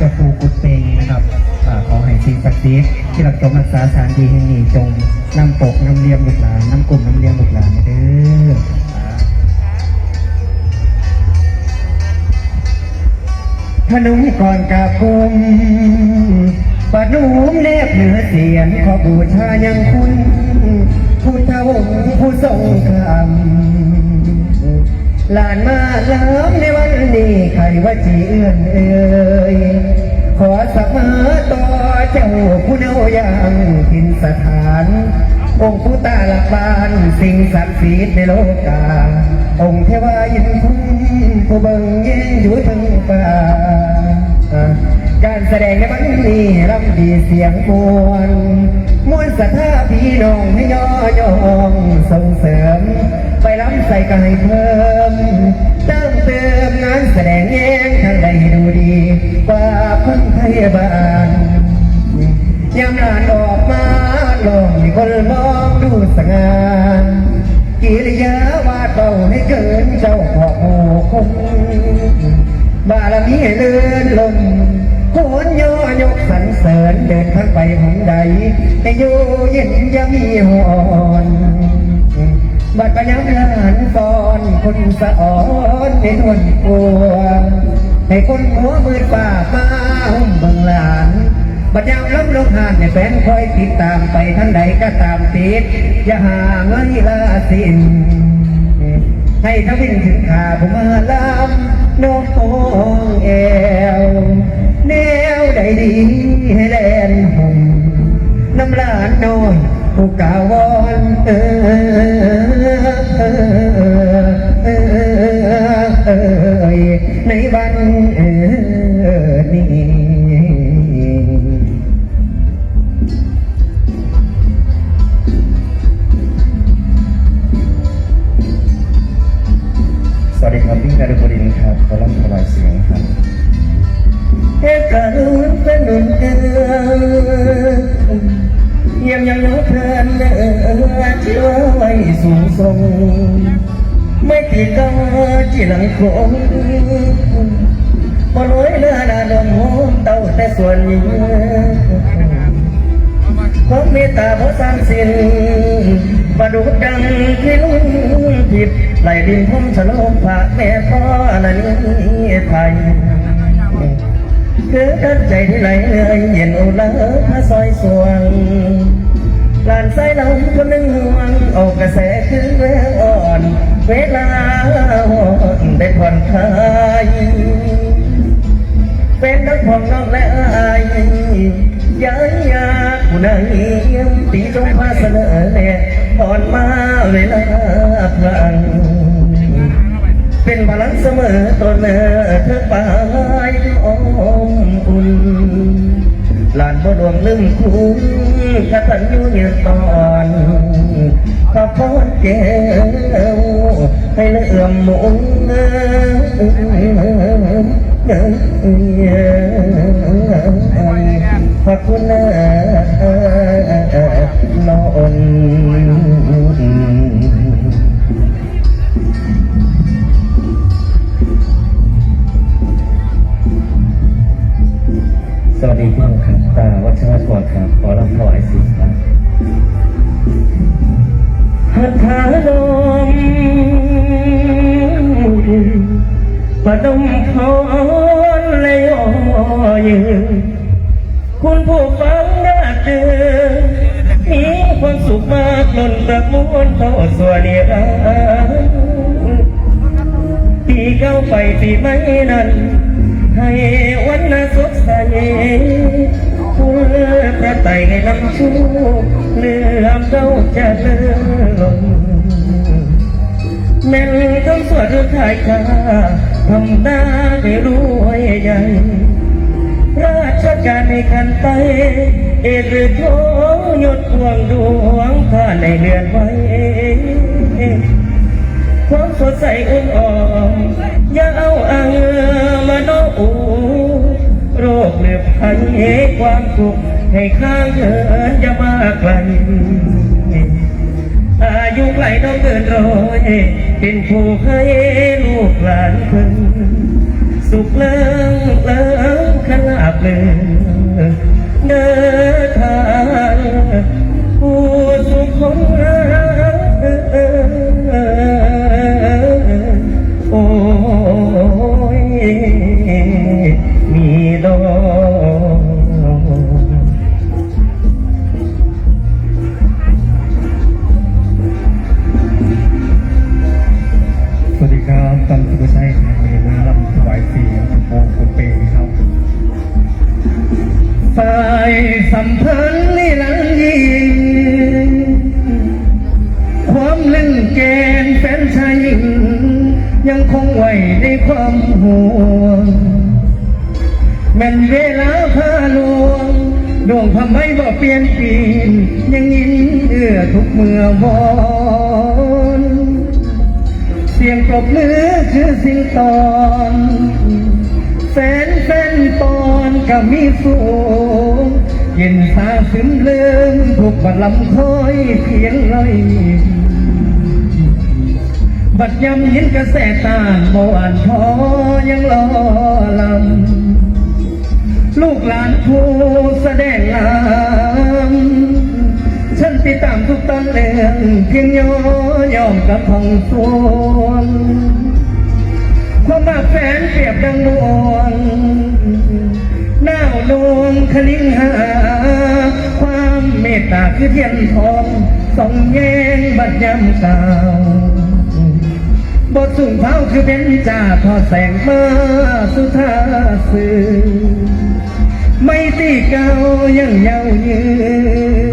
จ้าปูกุดเปงนะครับขอให้สิ่งศักดิ์สิทธิ์ที่รักจงรักษาสานที่แห่งนี้จงนำปกนำเลียมลูกหลานนำกลุ่มนำเลียมลูกหลานเด้ออพนุ่มก่อนกาบกมปะนุ่มแนบเหนือเสียนขอบูชายังคุณพุทธวงศ์ผู้ทรงธรรม หลานมาลิมในวันนี้ใครว่าจีเอื้อนเอ่ยขอสมาต่อเจ้าผู้เนายังทินสถาน องค์ผู้ตาหลักบานสิ่งศักดิ์สิทธิ์ในโลกา องค์เทวายินคุ้มผู้เบิ่งเย็นอยู่ทั้งป่าการแสดงในวันนี้รำดีเสียงมวลมวลศรัทธาพี่น้องให้ย่อยองส่งเสริม ใส่กันให้เพิ่มเติมเติมงานแสดงแย้งทางใดดูดีกว่าคนไทยบ้านยามนานออกมาลองมีคนมองดูสง่ากิริยาวาดเบาให้เกินเจ้าพ่อโอ้คงบารมีให้เลื่อนลมโคนย่อยกสรรเสริญเดินทางไปของใดให้อยู่เย็นยังมีหอน บัดปัญญาหานก่อนคนสะอ่อนในนวลกลัวให้คนหัวมืดป่ามาหุ่มบิ่งหลานบัดยามล้มลงหานในแฟนคอยติดตามไปทั้งใดก็ตามติดอย่าห่างไว้ละสิ้นให้ทวินถึงขาผมมาลำน้องแอวแนวใดดีให้แลนห่มน้ำลานน้อย ผู้กาวอนเออเออเออเออในวันนี้สวัสดีครับพี่การุบดินทร์ครับขอรับถวายเสียงครับเฮ้กันเป็นหนุ่มเอือยั ยังน้องเพลินเนื้อที่ว่าไว้สูงส่งไม่ติดก็จีหลังโคงบนไว้เนื้อนาดมโหมเต้าแต่ส่วนยิ่งความเมตตาพระสร้างสินประดุดดังที่ลุ่นผิดไหลดินพุ่มฉลองพระแม่พ่อนั้นไทย คือกันใจที่ไหลเลยเย็นอุลาพระซอยสวงลานไส้ลำคนหนึ่งห่วงออกกระแสคือแววอ่อน เวลาอ่อนได้ผ่อนคลายเป็นนักผ่องน้องและอายยายยาผู้ใดตีจงพาเสนอแน่ผ่อนมาเวลาพลังเป็นพลังเสมอตนเมื่อเธอไป อ้อมอุ่นหลานบ่ดวงลืมคุณกตัญญูเนี่ยตอนขอพรแก้วให้ละเลื่อมมุนขอบคุณนะน้อง หัดขาลมปะดมพรเลยอ่อยืนคุณผู้ฟังน่าเจอมีความสุขมากล้นประมวลเท่าส่วนเดียปีเก้าไปปีใหม่นั้น ให้วันน่ะสดใส เลื่อมเจ้าจะเลือลงแม่นต้องสวดหรือถ่ายคาทำหน้าให้รวยใหญ่ ราชการในขันไป เอกหรือโทยศพวงดวงผ่านในเรือนไว้ความสดใสอุ่นอ่อนอย่าเอาอังมาโนอูโรคเหลือบภัยความทุกข์ ให้ข้างเหินอย่ามาไกลอายุไกลต้องเกินร้อย เป็นผู้ให้ลูกหลานเพิ่งสุขเลิงเลิงขนาบเลือเดิน ตันสุภชัยครับมีมลำถวายเสียงโมกุเปครับฝ่ายสัมพันธ์นี่ลังยิงความเล่นเกมแฟนชายหญิง ยังคงไว้ในความห่วงแม่นเวลาพาลวงดวงทำให้บ่เปลี่ยนปีนยังยินเอื้อทุกเมื่อวอนเสียง บมือคือสิ่งตอนแฟนแฟนตอนก็มีสูงเย็นสาซึมเลืมถูกบัดลำคอยเพียงลอยบัดยำเห็นกระแสตานบ่อ่านพอยังรอลำลูกหลานผู้แสดงงา ติดตามทุกตอนเรื่องเพียงย่อยอมกับของสวงความมาแฟนเปรียบดังดวงหน้าวดวงคลิงหา ความเมตตาคือเทียนทองส่องแยงบัดยำเก่าบทสูงเท้าคือเป็นจ่าทอดแสงมาสุธาสื่อไม่ตีเก่ายังเยาวยืน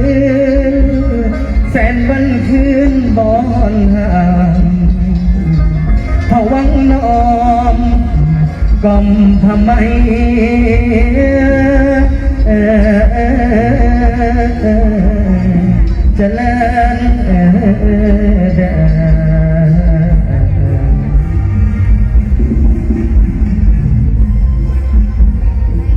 กล่อมทำไมเอ่อเจริญเล่นเดา